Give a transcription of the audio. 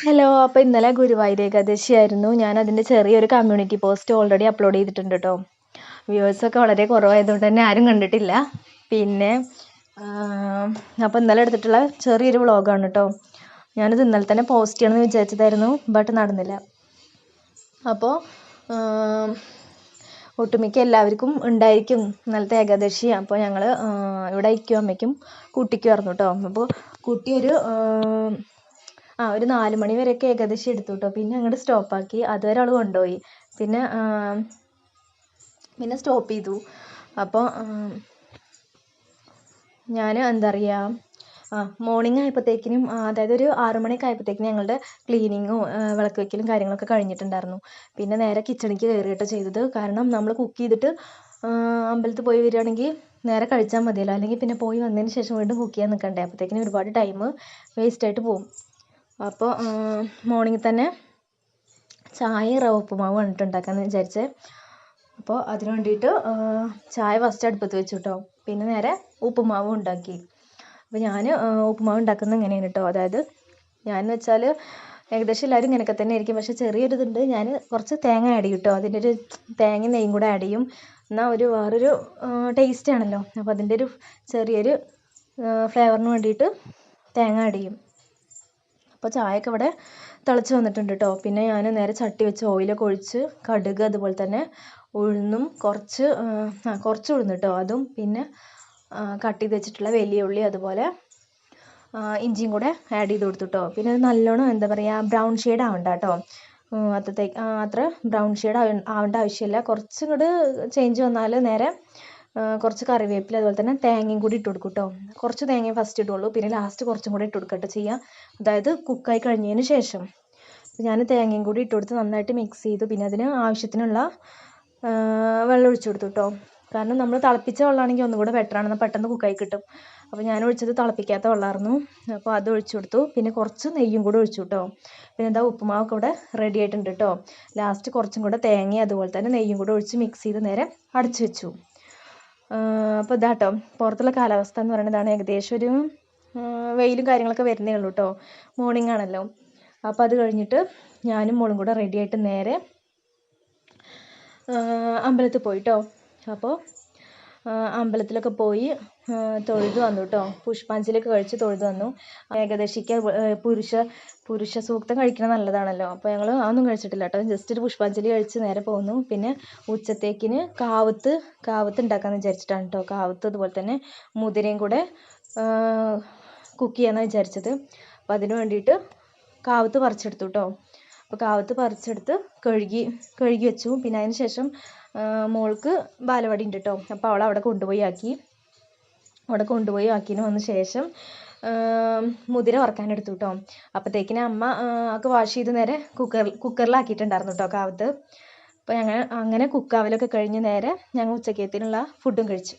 Hello അപ്പോൾ ഇന്നലെ ഗുരുവായൂർ ഏകാദശി ആയിരുന്നു ഞാൻ അതിന്റെ ചെറിയൊരു കമ്മ്യൂണിറ്റി പോസ്റ്റ് ഓൾറെഡി അപ്ലോഡ് ചെയ്തിട്ടുണ്ട് കേട്ടോ വ്യൂവേഴ്സൊക്കെ വളരെ കുറവായതുകൊണ്ട് തന്നെ ആരും കണ്ടിട്ടില്ല. പിന്നെ അപ്പോൾ ഇന്നലെ എടുത്തിട്ടുള്ള ചെറിയൊരു വ്ളോഗാണ് കേട്ടോ ഞാനിത് ഇന്നലെ തന്നെ പോസ്റ്റ് ചെയ്യണമെന്ന് വിചാരിച്ചതായിരുന്നു ബട്ട് നടന്നില്ല. അപ്പോൾ ഒട്ടുമിക്ക എല്ലാവർക്കും ഉണ്ടായിരിക്കും ഇന്നലത്തെ ഏകാദശി. അപ്പോൾ ഞങ്ങൾ ഇവിടെ ഇക്കും അമ്മയ്ക്കും കുട്ടിക്കും ആയിരുന്നു കേട്ടോ അപ്പോൾ കുട്ടി ഒരു ആ ഒരു നാല് മണി വരെയൊക്കെ ഏകദേശം എടുത്തു കേട്ടോ പിന്നെ അങ്ങോട്ട് സ്റ്റോപ്പാക്കി അതുവരെ അവൾ കൊണ്ടുപോയി പിന്നെ പിന്നെ സ്റ്റോപ്പ് ചെയ്തു. അപ്പോൾ ഞാൻ എന്താ പറയുക ആ മോർണിംഗ് ആയപ്പോഴത്തേക്കിനും അതായത് ഒരു ആറ് മണിയൊക്കെ ആയപ്പോഴത്തേക്കിനും ഞങ്ങളുടെ ക്ലീനിങ്ങും വിളക്ക് വെക്കലും കാര്യങ്ങളൊക്കെ കഴിഞ്ഞിട്ടുണ്ടായിരുന്നു. പിന്നെ നേരെ കിച്ചണിക്ക് കയറിയിട്ട് ചെയ്തത്. കാരണം നമ്മൾ കുക്ക് ചെയ്തിട്ട് അമ്പലത്തിൽ പോയി വരികയാണെങ്കിൽ നേരെ കഴിച്ചാൽ മതിയല്ലോ. അല്ലെങ്കിൽ പിന്നെ പോയി വന്നതിന് ശേഷം വീണ്ടും കുക്ക് ചെയ്യാൻ നിൽക്കണ്ടേ. അപ്പോഴത്തേക്കിനും ഒരുപാട് ടൈം വേസ്റ്റ് ആയിട്ട് പോകും. അപ്പോൾ മോർണിംഗിൽ തന്നെ ചായയും റവ ഉപ്പുമാവും ഇട്ട് ഉണ്ടാക്കാമെന്ന് വിചാരിച്ചത് അപ്പോൾ അതിന് വേണ്ടിയിട്ട് ചായ ഫസ്റ്റ് അടുപ്പത്ത് വെച്ചു കേട്ടോ പിന്നെ നേരെ ഉപ്പുമാവും ഉണ്ടാക്കി. അപ്പോൾ ഞാൻ ഉപ്പുമാവ് ഉണ്ടാക്കുന്നത് ഇങ്ങനെയാണ് കേട്ടോ അതായത് ഞാനെന്ന് വെച്ചാൽ ഏകദേശം എല്ലാവരും ഇങ്ങനെയൊക്കെ തന്നെ ആയിരിക്കും. പക്ഷേ ചെറിയൊരു ഇതുണ്ട് ഞാൻ കുറച്ച് തേങ്ങ ആഡ് ചെയ്യും കേട്ടോ അതിന്റെ ഒരു തേങ്ങയും നെയ്യും കൂടെ ആഡ് ചെയ്യും. എന്നാൽ ഒരു വേറൊരു ടേസ്റ്റ് ആണല്ലോ. അപ്പോൾ അതിന്റെ ഒരു ചെറിയൊരു ഫ്ലേവറിന് വേണ്ടിയിട്ട് തേങ്ങ ആഡ് ചെയ്യും. അപ്പോൾ ചായയൊക്കെ ഇവിടെ തിളച്ച് വന്നിട്ടുണ്ട് കേട്ടോ പിന്നെ ഞാൻ നേരെ ചട്ടി വെച്ച് ഓയിലൊക്കെ ഒഴിച്ച് കടുക് അതുപോലെ തന്നെ ഉഴുന്നും കുറച്ച് ആ കുറച്ച് ഉഴുന്ന് കേട്ടോ അതും പിന്നെ കട്ട് ചെയ്ത് വെച്ചിട്ടുള്ള വലിയ ഉള്ളി അതുപോലെ ഇഞ്ചിയും കൂടെ ആഡ് ചെയ്ത് കൊടുത്തു കേട്ടോ പിന്നെ അത് നല്ലോണം എന്താ പറയുക ബ്രൗൺ ഷെയ്ഡ് ആവണ്ട കേട്ടോ അത്രത്തേക്ക് അത്ര ബ്രൗൺ ഷെയ്ഡ് ആവേണ്ട ആവശ്യമില്ല കുറച്ചും കൂടെ ചേഞ്ച് വന്നാൽ നേരെ കുറച്ച് കറിവേപ്പില അതുപോലെ തന്നെ തേങ്ങയും കൂടി ഇട്ട് കൊടുക്കും കേട്ടോ കുറച്ച് തേങ്ങ ഫസ്റ്റ് ഇടുള്ളൂ പിന്നെ ലാസ്റ്റ് കുറച്ചും കൂടി ഇട്ട് കൊടുക്കട്ടെ ചെയ്യുക അതായത് കുക്കായി കഴിഞ്ഞതിന് ശേഷം. ഞാൻ തേങ്ങയും കൂടി ഇട്ട് കൊടുത്ത് നന്നായിട്ട് മിക്സ് ചെയ്തു. പിന്നെ അതിന് ആവശ്യത്തിനുള്ള വെള്ളം ഒഴിച്ചു കൊടുത്തു കേട്ടോ കാരണം നമ്മൾ തിളപ്പിച്ച വെള്ളമാണെങ്കിൽ ഒന്നും കൂടെ ബെറ്ററാണ് എന്നാൽ പെട്ടെന്ന് കുക്കായി കിട്ടും. അപ്പോൾ ഞാൻ ഒഴിച്ചത് തിളപ്പിക്കാത്ത വെള്ളമായിരുന്നു അപ്പോൾ അത് ഒഴിച്ചു കൊടുത്തു. പിന്നെ കുറച്ച് നെയ്യും കൂടെ ഒഴിച്ചു കേട്ടോ പിന്നെ എന്താ ഉപ്പുമാവൊക്കെ ഇവിടെ റെഡി ആയിട്ടുണ്ട് കേട്ടോ ലാസ്റ്റ് കുറച്ചും കൂടെ തേങ്ങയും അതുപോലെ തന്നെ നെയ്യും കൂടെ ഒഴിച്ച് മിക്സ് ചെയ്ത് നേരെ അടച്ചു വെച്ചു. അപ്പോൾ ഇതാട്ടോ പുറത്തുള്ള കാലാവസ്ഥ എന്ന് പറയുന്നതാണ് ഏകദേശം ഒരു വെയിലും കാര്യങ്ങളൊക്കെ വരുന്നേ ഉള്ളൂ കേട്ടോ മോർണിംഗ് ആണല്ലോ. അപ്പോൾ അത് കഴിഞ്ഞിട്ട് ഞാനും മോളും കൂടെ റെഡി ആയിട്ട് നേരെ അമ്പലത്തിൽ പോയിട്ടോ അപ്പോൾ അമ്പലത്തിലൊക്കെ പോയി തൊഴുത് വന്നു കേട്ടോ പുഷ്പാഞ്ജലിയൊക്കെ കഴിച്ച് തൊഴുതു വന്നു. ഏകദേശിക്ക് പുരുഷ പുരുഷ സൂക്തം കഴിക്കുന്നത് നല്ലതാണല്ലോ. അപ്പോൾ ഞങ്ങൾ അതൊന്നും കഴിച്ചിട്ടില്ല കേട്ടോ ജസ്റ്റ് ഒരു പുഷ്പാഞ്ജലി കഴിച്ച് നേരെ പോന്നു. പിന്നെ ഉച്ചത്തേക്കിന് കാവത്ത് കാവത്ത് ഉണ്ടാക്കാമെന്ന് വിചാരിച്ചിട്ടാണ് കേട്ടോ കാവത്ത് അതുപോലെ തന്നെ മുതിരയും കൂടെ കുക്ക് ചെയ്യാമെന്നാണ് വിചാരിച്ചത്. അപ്പോൾ അതിന് വേണ്ടിയിട്ട് കാവത്ത് പറിച്ചെടുത്തു കേട്ടോ അപ്പോൾ കാവത്ത് പറിച്ചെടുത്ത് കഴുകി കഴുകി വെച്ചു. പിന്നെ അതിന് ശേഷം മോൾക്ക് ബാലവാടി ഉണ്ട് കേട്ടോ അപ്പോൾ അവളെ അവിടെ കൊണ്ടുപോയി ആക്കി. അവിടെ കൊണ്ടുപോയി ആക്കിന് വന്ന ശേഷം മുതിര വറക്കാൻ എടുത്തു കേട്ടോ അപ്പോഴത്തേക്കിന് അമ്മ ഒക്കെ വാഷ് ചെയ്ത് നേരെ കുക്കറിൽ കുക്കറിലാക്കിയിട്ടുണ്ടായിരുന്നു കേട്ടോ കാവത്ത്. അപ്പോൾ ഞങ്ങൾ അങ്ങനെ കുക്കാവലൊക്കെ കഴിഞ്ഞ് നേരെ ഞങ്ങൾ ഉച്ചക്കത്തിനുള്ള ഫുഡും കഴിച്ചു.